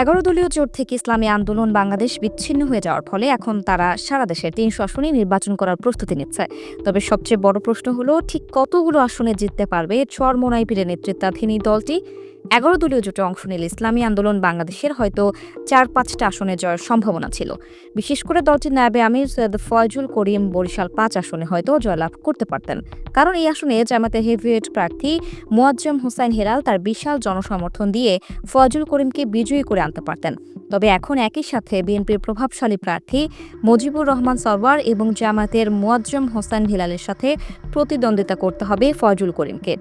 এগারো দলীয় জোট থেকে ইসলামী আন্দোলন বাংলাদেশ বিচ্ছিন্ন হয়ে যাওয়ার ফলে এখন তারা সারা দেশে তিনশো আসনে নির্বাচন করার প্রস্তুতি নিচ্ছে। তবে সবচেয়ে বড় প্রশ্ন হলো, ঠিক কতগুলো আসনে জিততে পারবে চরমোনাই পীরের নেতৃত্বাধীন এই দলটি? এগারো দলীয় জোটে অংশ নিলে ইসলামী আন্দোলন বাংলাদেশের হয়তো চার পাঁচটা আসনে জয়ের সম্ভাবনা ছিল। বিশেষ করে দলটির নায়াবে আমির সৈয়দ ফয়জুল করিম বরিশাল পাঁচ আসনে হয়তো জয়লাভ করতে পারতেন। কারণ এই আসনে জামাতের হেভিওয়েট প্রার্থী মোয়াজ্জম হোসাইন হেলাল তার বিশাল জনসমর্থন দিয়ে ফয়জুল করিমকে বিজয়ী করে আনতে পারতেন। তবে এখন একই সাথে বিএনপির প্রভাবশালী প্রার্থী মুজিবুর রহমান সরওয়ার এবং জামাতের মোয়াজ্জম হোসেন হিলালের সাথে প্রতিদ্বন্দ্বিতা করতে হবে ফয়জুল করিমকে।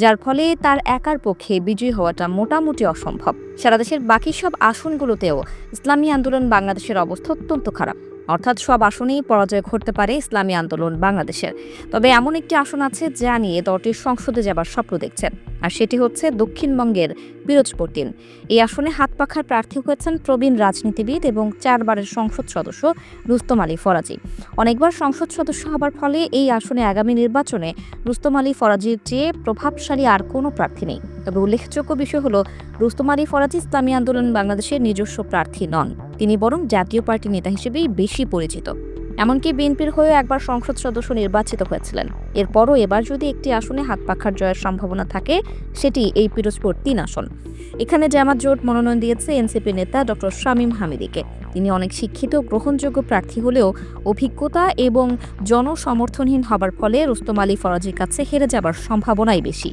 যার ফলে তার একার পক্ষে বিজয়ী হওয়াটা মোটামুটি অসম্ভব। সারা দেশের বাকি সব আসনগুলোতেও ইসলামী আন্দোলন বাংলাদেশের অবস্থা অত্যন্ত খারাপ। অর্থাৎ সব আসনেই পরাজয় ঘটতে পারে ইসলামী আন্দোলন বাংলাদেশের। তবে এমন একটি আসন আছে যা নিয়ে দলটির সংসদে যাবার স্বপ্ন দেখছেন। আর সেটি হচ্ছে দক্ষিণবঙ্গের পিরোজপুর তিন এই আসনে হাত পাখার প্রার্থী হয়েছেন প্রবীণ রাজনীতিবিদ এবং চারবারের সংসদ সদস্য রুস্তম আলী ফরাজি। অনেকবার সংসদ সদস্য হবার ফলে এই আসনে আগামী নির্বাচনে রুস্তম আলী ফরাজির চেয়ে প্রভাবশালী আর কোনো প্রার্থী নেই। তবে উল্লেখযোগ্য বিষয় হলো, রুস্তম আলী ফরাজি ইসলামী আন্দোলন বাংলাদেশের নিজস্ব প্রার্থী নন। তিনি বরং জাতীয় পার্টি নেতা হিসেবেই বেশি পরিচিত। এমনকি বিএনপির হয়েও একবার সংসদ সদস্য নির্বাচিত হয়েছিলেন। এরপরও এবার যদি একটি আসনে হাত পাখার জয়ের সম্ভাবনা থাকে, সেটি এই পিরোজপুর তিন আসন। এখানে জামাত জোট মনোনয়ন দিয়েছে এনসিপি নেতা ডক্টর শামীম হামিদিকে। তিনি অনেক শিক্ষিত, গ্রহণযোগ্য প্রার্থী হলেও অভিজ্ঞতা এবং জনসমর্থনহীন হবার ফলে রুস্তম আলী ফরাজির কাছে হেরে যাবার সম্ভাবনাই বেশি।